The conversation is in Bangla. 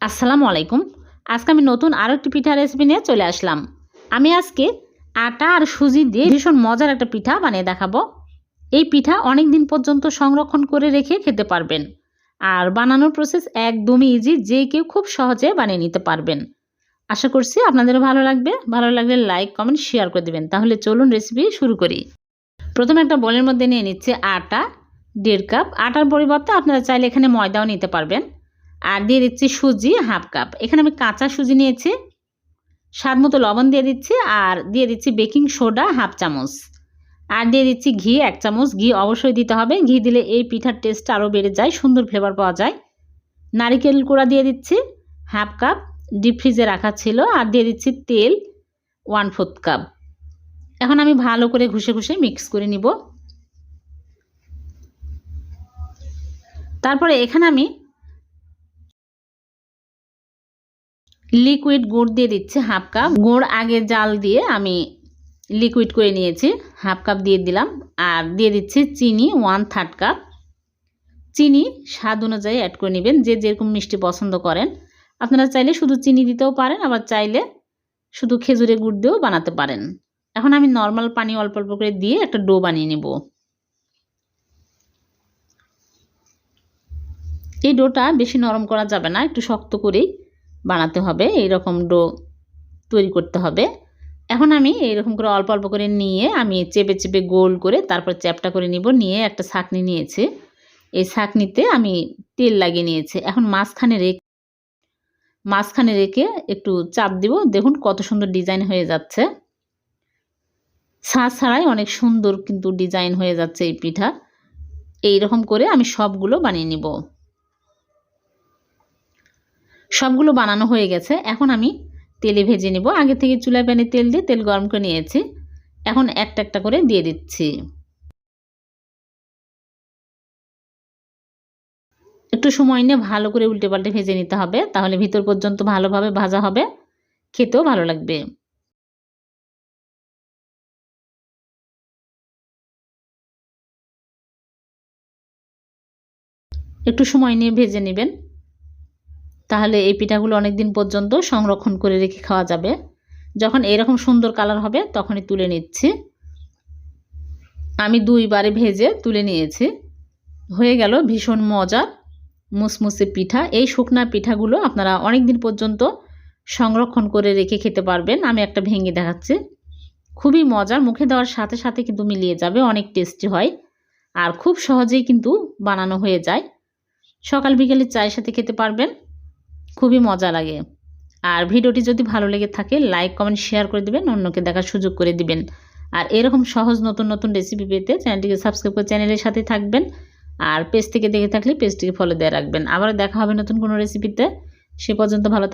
আসসালামু আলাইকুম। আজকে আমি নতুন আরও একটি পিঠা রেসিপি নিয়ে চলে আসলাম। আমি আজকে আটা আর সুজি দিয়ে ভীষণ মজার একটা পিঠা বানিয়ে দেখাবো। এই পিঠা অনেক দিন পর্যন্ত সংরক্ষণ করে রেখে খেতে পারবেন। আর বানানোর প্রসেস একদমই ইজি যে কেউ খুব সহজে বানিয়ে নিতে পারবেন। আশা করছি আপনাদেরও ভালো লাগবে। ভালো লাগলে লাইক কমেন্ট শেয়ার করে দেবেন। তাহলে চলুন রেসিপি শুরু করি। প্রথমে একটা বলের মধ্যে নিয়ে নিচ্ছে আটা, দেড় কাপ আটার পরিবর্তে আপনারা চাইলে এখানে ময়দাও নিতে পারবেন। আর দিয়ে দিচ্ছি সুজি হাফ কাপ। এখানে আমি কাঁচা সুজি নিয়েছি, স্বাদ মতো লবণ দিয়ে দিচ্ছি, আর দিয়ে দিচ্ছি বেকিং সোডা হাফ চামচ। আর দিয়ে দিচ্ছি ঘি এক চামচ। ঘি অবশ্যই দিতে হবে। ঘি দিলে এই পিঠার টেস্ট আরও বেড়ে যায়, সুন্দর ফ্লেভার পাওয়া যায়। নারিকেল কুড়া দিয়ে দিচ্ছি হাফ কাপ ডিপ ফ্রিজে রাখা ছিল। আর দিয়ে দিচ্ছি তেল ওয়ান ফোর্থ কাপ এখন আমি ভালো করে ঘুষে ঘুষে মিক্স করে নিব। তারপরে এখানে আমি লিকুইড গুড় দিয়ে দিচ্ছি হাফ কাপ গুড় আগে জাল দিয়ে আমি লিকুইড করে নিয়েছি হাফ কাপ দিয়ে দিলাম। আর দিয়ে দিচ্ছি চিনি ওয়ান থার্ড কাপ চিনি স্বাদ অনুযায়ী অ্যাড করে নেবেন, যে যেরকম মিষ্টি পছন্দ করেন। আপনারা চাইলে শুধু চিনি দিতেও পারেন, আবার চাইলে শুধু খেজুরে গুড় দিয়েও বানাতে পারেন। এখন আমি নর্মাল পানি অল্প অল্প করে দিয়ে একটা ডো বানিয়ে নেব। এই ডোটা বেশি নরম করা যাবে না, একটু শক্ত করেই। বানাতে হবে এই রকম ডো তৈরি করতে হবে। এখন আমি এইরকম করে অল্প অল্প করে নিয়ে আমি চেপে চেপে গোল করে তারপর চ্যাপটা করে নিব, নিয়ে একটা ছাকনি নিয়েছি। এই ছাকনিতে আমি তেল লাগিয়ে নিয়েছি। এখন মাঝখানে রেখে মাঝখানে রেখে একটু চাপ দিব। দেখুন কত সুন্দর ডিজাইন হয়ে যাচ্ছে। ছাঁচ ছাড়াই অনেক সুন্দর কিন্তু ডিজাইন হয়ে যাচ্ছে এই পিঠা। এই রকম করে আমি সবগুলো বানিয়ে নিব। সবগুলো বানানো হয়ে গেছে। এখন আমি তেলে ভেজে নিব। আগে থেকে চুলা প্যানে তেল দিয়ে তেল গরম করে নিয়েছি। এখন একটা একটা করে দিয়ে দিচ্ছি। একটু সময় নিয়ে ভালো করে উল্টে পাল্টে ভেজে নিতে হবে। তাহলে ভিতর পর্যন্ত ভালোভাবে ভাজা হবে। খেতেও ভালো লাগবে। একটু সময় নিয়ে ভেজে নেবেন। তাহলে এই পিঠাগুলো অনেক দিন পর্যন্ত সংরক্ষণ করে রেখে খাওয়া যাবে। যখন এরকম সুন্দর কালার হবে, তখনই তুলে নিচ্ছি। আমি দুইবারে ভেজে তুলে নিয়েছি। হয়ে গেল ভীষণ মজার মুসমুসে পিঠা। এই শুকনা পিঠাগুলো আপনারা অনেক দিন পর্যন্ত সংরক্ষণ করে রেখে খেতে পারবেন। আমি একটা ভেঙে দেখাচ্ছি। খুবই মজার, মুখে দেওয়ার সাথে সাথে কিন্তু মিলিয়ে যাবে, অনেক টেস্টি হয়। আর খুব সহজেই কিন্তু বানানো হয়ে যায়। সকাল বিকেলে চায়ের সাথে খেতে পারবেন। খুবই মজা লাগে। আর ভিডিওটি যদি ভালো লেগে থাকে লাইক কমেন্ট শেয়ার করে দিবেন, অন্যকে দেখার সুযোগ করে দিবেন। আর এরকম সহজ নতুন নতুন রেসিপি পেতে চ্যানেলটিকে সাবস্ক্রাইব করে চ্যানেলের সাথে থাকবেন। আর পেজ থেকে দেখে থাকলে পেজটিকে ফলো দিয়ে রাখবেন। আবার দেখা হবে নতুন কোনো রেসিপিতে সে পর্যন্ত ভালো